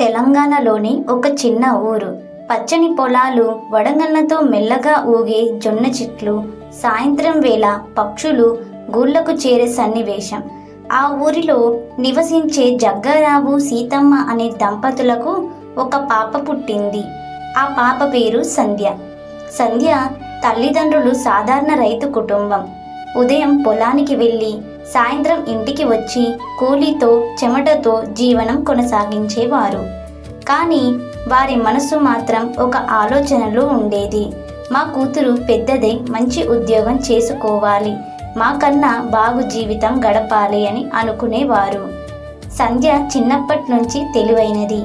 తెలంగాణలోని ఒక చిన్న ఊరు. పచ్చని పొలాలు వడగళ్ళతో మెల్లగా ఊగే జొన్న చెట్లు సాయంత్రం వేళ పక్షులు గూళ్ళకు చేరే సన్నివేశం. ఆ ఊరిలో నివసించే జగ్గారావు సీతమ్మ అనే దంపతులకు ఒక పాప పుట్టింది. ఆ పాప పేరు సంధ్య. సంధ్య తల్లిదండ్రులు సాధారణ రైతు కుటుంబం. ఉదయం పొలానికి వెళ్ళి సాయంత్రం ఇంటికి వచ్చి కూలీతో చెమటతో జీవనం కొనసాగించేవారు. కానీ వారి మనసు మాత్రం ఒక ఆలోచనలో ఉండేది. మా కూతురు పెద్దదే మంచి ఉద్యోగం చేసుకోవాలి. మాకన్నా బాగు జీవితం గడపాలి అని అనుకునేవారు. సంధ్య చిన్నప్పటి నుంచి తెలివైనది.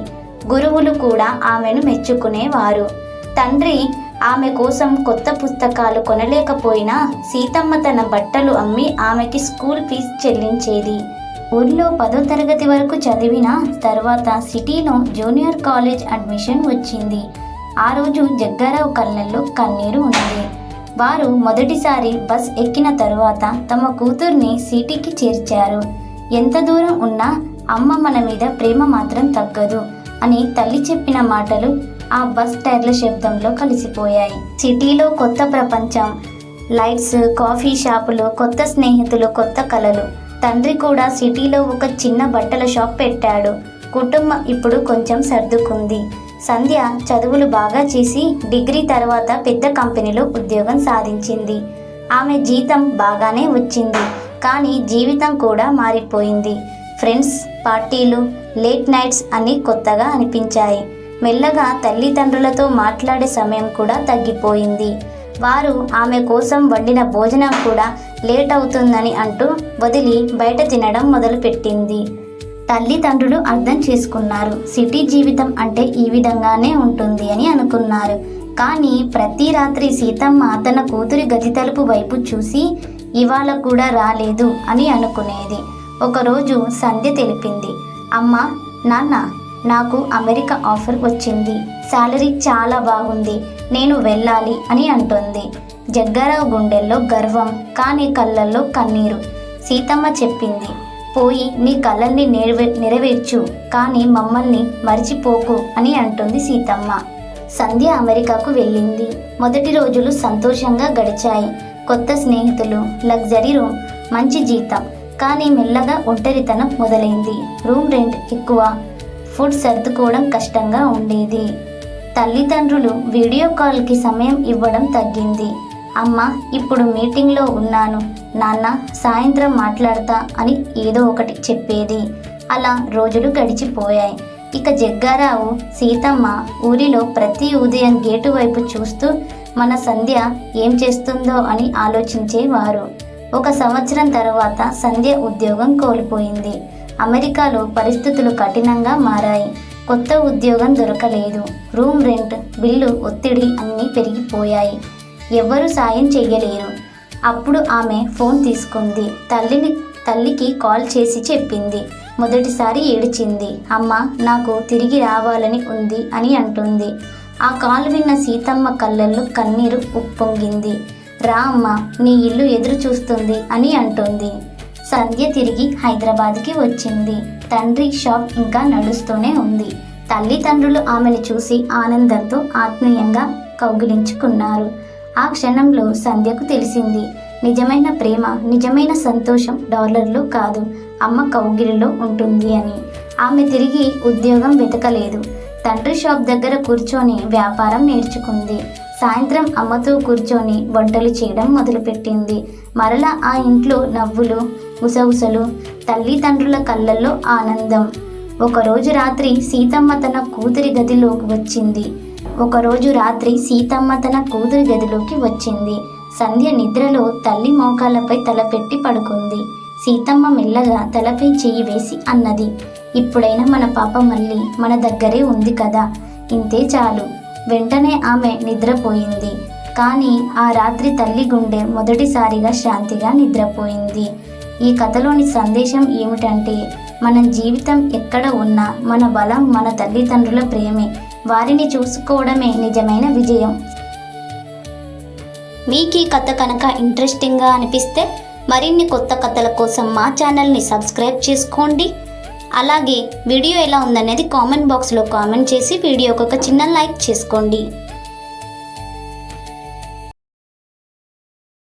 గురువులు కూడా ఆమెను మెచ్చుకునేవారు. తండ్రి ఆమె కోసం కొత్త పుస్తకాలు కొనలేకపోయినా సీతమ్మ తన బట్టలు అమ్మి ఆమెకి స్కూల్ ఫీజు చెల్లించేది. ఊర్లో పదో తరగతి వరకు చదివిన తర్వాత సిటీలో జూనియర్ కాలేజ్ అడ్మిషన్ వచ్చింది. ఆ రోజు జగ్గారావు కళ్ళల్లో కన్నీరు ఉంది వారు మొదటిసారి బస్ ఎక్కిన తరువాత తమ కూతుర్ని సిటీకి చేర్చారు. ఎంత దూరం ఉన్నా అమ్మ మన మీద ప్రేమ మాత్రం తగ్గదు అని తల్లి చెప్పిన మాటలు ఆ బస్ టైర్ల శబ్దంలో కలిసిపోయాయి. సిటీలో కొత్త ప్రపంచం లైట్స్ కాఫీ షాపులు కొత్త స్నేహితులు కొత్త కలలు. తండ్రి కూడా సిటీలో ఒక చిన్న బట్టల షాప్ పెట్టాడు. కుటుంబం ఇప్పుడు కొంచెం సర్దుకుంది. సంధ్య చదువులు బాగా చేసి డిగ్రీ తర్వాత పెద్ద కంపెనీలో ఉద్యోగం సాధించింది. ఆమె జీతం బాగానే వచ్చింది కానీ జీవితం కూడా మారిపోయింది. ఫ్రెండ్స్ పార్టీలు లేట్ నైట్స్ అన్నీ కొత్తగా అనిపించాయి. మెల్లగా తల్లిదండ్రులతో మాట్లాడే సమయం కూడా తగ్గిపోయింది. వారు ఆమె కోసం వండిన భోజనం కూడా లేట్ అవుతుందని అంటూ వదిలి బయట తినడం మొదలుపెట్టింది. తల్లిదండ్రులు అర్థం చేసుకున్నారు సిటీ జీవితం అంటే ఈ విధంగానే ఉంటుంది అని అనుకున్నారు. కానీ ప్రతి రాత్రి సీతమ్మ తన కూతురి గది తలుపు వైపు చూసి ఇవాళ కూడా రాలేదు అని అనుకునేది. ఒకరోజు సంధ్య తెలిపింది అమ్మ నాన్న నాకు అమెరికా ఆఫర్ వచ్చింది. శాలరీ చాలా బాగుంది. నేను వెళ్ళాలి అని అంటుంది. జగ్గారావు గుండెల్లో గర్వం కానీ కళ్ళల్లో కన్నీరు. సీతమ్మ చెప్పింది. పోయి నీ కళ్ళల్ని నెరవే నెరవేర్చు కానీ మమ్మల్ని మర్చిపోకు అని అంటుంది సీతమ్మ. సంధ్య అమెరికాకు వెళ్ళింది. మొదటి రోజులు సంతోషంగా గడిచాయి. కొత్త స్నేహితులు లగ్జరీ రూమ్ మంచి జీతం కానీ మెల్లగా ఒంటరితనం మొదలైంది. రూమ్ రెంట్ ఎక్కువ ఫుడ్ సర్దుకోవడం కష్టంగా ఉండేది. తల్లిదండ్రులు వీడియో కాల్కి సమయం ఇవ్వడం తగ్గింది. అమ్మ ఇప్పుడు మీటింగ్లో ఉన్నాను. నాన్న సాయంత్రం మాట్లాడతా అని ఏదో ఒకటి చెప్పేది. అలా రోజులు గడిచిపోయాయి. ఇక జగ్గారావు సీతమ్మ ఊరిలో ప్రతి ఉదయం గేటు వైపు చూస్తూ మన సంధ్య ఏం చేస్తుందో అని ఆలోచించేవారు. ఒక సంవత్సరం తర్వాత సంధ్య ఉద్యోగం కోల్పోయింది. అమెరికాలో పరిస్థితులు కఠినంగా మారాయి. కొత్త ఉద్యోగం దొరకలేదు. రూమ్ రెంట్ బిల్లు ఒత్తిడి అన్నీ పెరిగిపోయాయి. ఎవ్వరూ సాయం చేయలేరు అప్పుడు ఆమె ఫోన్ తీసుకుంది. తల్లిని తల్లికి కాల్ చేసి చెప్పింది. మొదటిసారి ఏడిచింది. అమ్మ నాకు తిరిగి రావాలని ఉంది అని అంటుంది. ఆ కాల్ విన్న సీతమ్మ కళ్ళల్లో కన్నీరు ఉప్పొంగింది. రా అమ్మ నీ ఇల్లు ఎదురు చూస్తుంది అని అంటుంది. సంధ్య తిరిగి హైదరాబాద్కి వచ్చింది. తండ్రి షాప్ ఇంకా నడుస్తూనే ఉంది. తల్లిదండ్రులు ఆమెను చూసి ఆనందంతో ఆత్మీయంగా కౌగిలించుకున్నారు. ఆ క్షణంలో సంధ్యకు తెలిసింది నిజమైన ప్రేమ నిజమైన సంతోషం డాలర్లు కాదు. అమ్మ కౌగిలిలో ఉంటుంది అని. ఆమె తిరిగి ఉద్యోగం వెతకలేదు. తండ్రి షాప్ దగ్గర కూర్చొని వ్యాపారం నేర్చుకుంది. సాయంత్రం అమ్మతో కూర్చొని వంటలు చేయడం మొదలుపెట్టింది. మరలా ఆ ఇంట్లో నవ్వులు గుసగుసలు తల్లిదండ్రుల కళ్ళల్లో ఆనందం. ఒకరోజు రాత్రి సీతమ్మ తన కూతురి గదిలోకి వచ్చింది. ఒకరోజు రాత్రి సీతమ్మ తన కూతురి గదిలోకి వచ్చింది. సంధ్య నిద్రలో తల్లి మోకాళ్ళపై తలపెట్టి పడుకుంది. సీతమ్మ మెల్లగా తలపై చేయి వేసి అన్నది ఇప్పుడైనా మన పాప మళ్ళీ మన దగ్గరే ఉంది కదా. ఇంతే చాలు. వెంటనే ఆమె నిద్రపోయింది. కానీ ఆ రాత్రి తల్లి గుండె మొదటిసారిగా శాంతిగా నిద్రపోయింది. ఈ కథలోని సందేశం ఏమిటంటే మన జీవితం ఎక్కడ ఉన్నా మన బలం మన తల్లిదండ్రుల ప్రేమే. వారిని చూసుకోవడమే నిజమైన విజయం. మీకు ఈ కథ కనుక ఇంట్రెస్టింగ్గా అనిపిస్తే మరిన్ని కొత్త కథల కోసం మా ఛానల్ని సబ్స్క్రైబ్ చేసుకోండి. అలాగే వీడియో ఎలా ఉందనేది కామెంట్ బాక్స్లో కామెంట్ చేసి వీడియోకి ఒక చిన్న లైక్ చేసుకోండి.